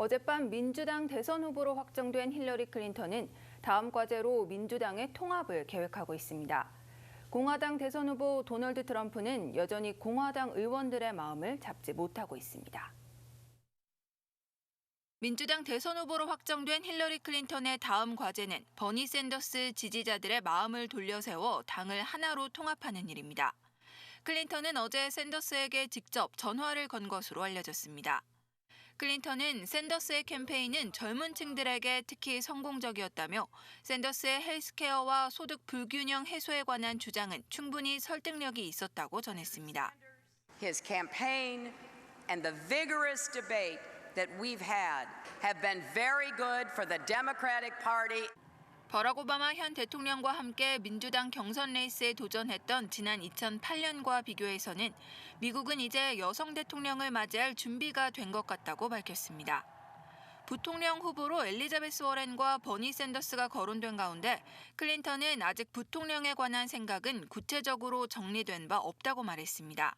어젯밤 민주당 대선 후보로 확정된 힐러리 클린턴은 다음 과제로 민주당의 통합을 계획하고 있습니다. 공화당 대선 후보 도널드 트럼프는 여전히 공화당 의원들의 마음을 잡지 못하고 있습니다. 민주당 대선 후보로 확정된 힐러리 클린턴의 다음 과제는 버니 샌더스 지지자들의 마음을 돌려세워 당을 하나로 통합하는 일입니다. 클린턴은 어제 샌더스에게 직접 전화를 건 것으로 알려졌습니다. 클린턴은 샌더스의 캠페인은 젊은 층들에게 특히 성공적이었다며 샌더스의 헬스케어와 소득 불균형 해소에 관한 주장은 충분히 설득력이 있었다고 전했습니다. His campaign and the vigorous debate that we've had have been very good for the Democratic Party. 버락 오바마 현 대통령과 함께 민주당 경선 레이스에 도전했던 지난 2008년과 비교해서는 미국은 이제 여성 대통령을 맞이할 준비가 된 것 같다고 밝혔습니다. 부통령 후보로 엘리자베스 워렌과 버니 샌더스가 거론된 가운데 클린턴은 아직 부통령에 관한 생각은 구체적으로 정리된 바 없다고 말했습니다.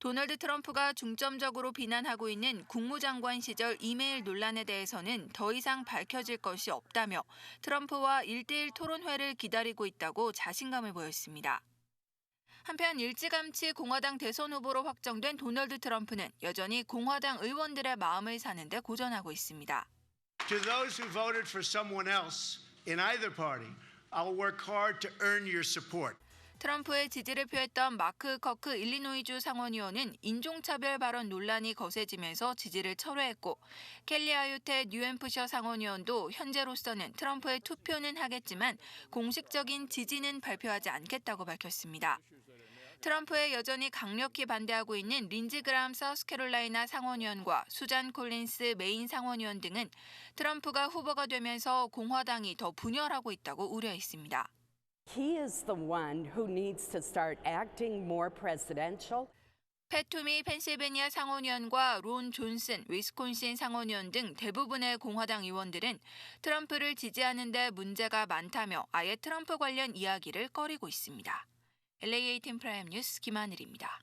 도널드 트럼프가 중점적으로 비난하고 있는 국무장관 시절 이메일 논란에 대해서는 더 이상 밝혀질 것이 없다며 트럼프와 1대1 토론회를 기다리고 있다고 자신감을 보였습니다. 한편 일찌감치 공화당 대선 후보로 확정된 도널드 트럼프는 여전히 공화당 의원들의 마음을 사는데 고전하고 있습니다. To those who voted for someone else in either party, I'll work hard to earn your support. 트럼프의 지지를 표했던 마크 커크 일리노이주 상원의원은 인종차별 발언 논란이 거세지면서 지지를 철회했고 켈리 아유테 뉴햄프셔 상원의원도 현재로서는 트럼프의 투표는 하겠지만 공식적인 지지는 발표하지 않겠다고 밝혔습니다. 트럼프에 여전히 강력히 반대하고 있는 린지 그람 사우스캐롤라이나 상원의원과 수잔 콜린스 메인 상원의원 등은 트럼프가 후보가 되면서 공화당이 더 분열하고 있다고 우려했습니다. He is the one who needs to start acting more presidential. 패투미 펜실베니아 상원의원과 론 존슨 위스콘신 상원의원 등 대부분의 공화당 의원들은 트럼프를 지지하는데 문제가 많다며 아예 트럼프 관련 이야기를 꺼리고 있습니다. LA18 프라임 뉴스 김하늘입니다.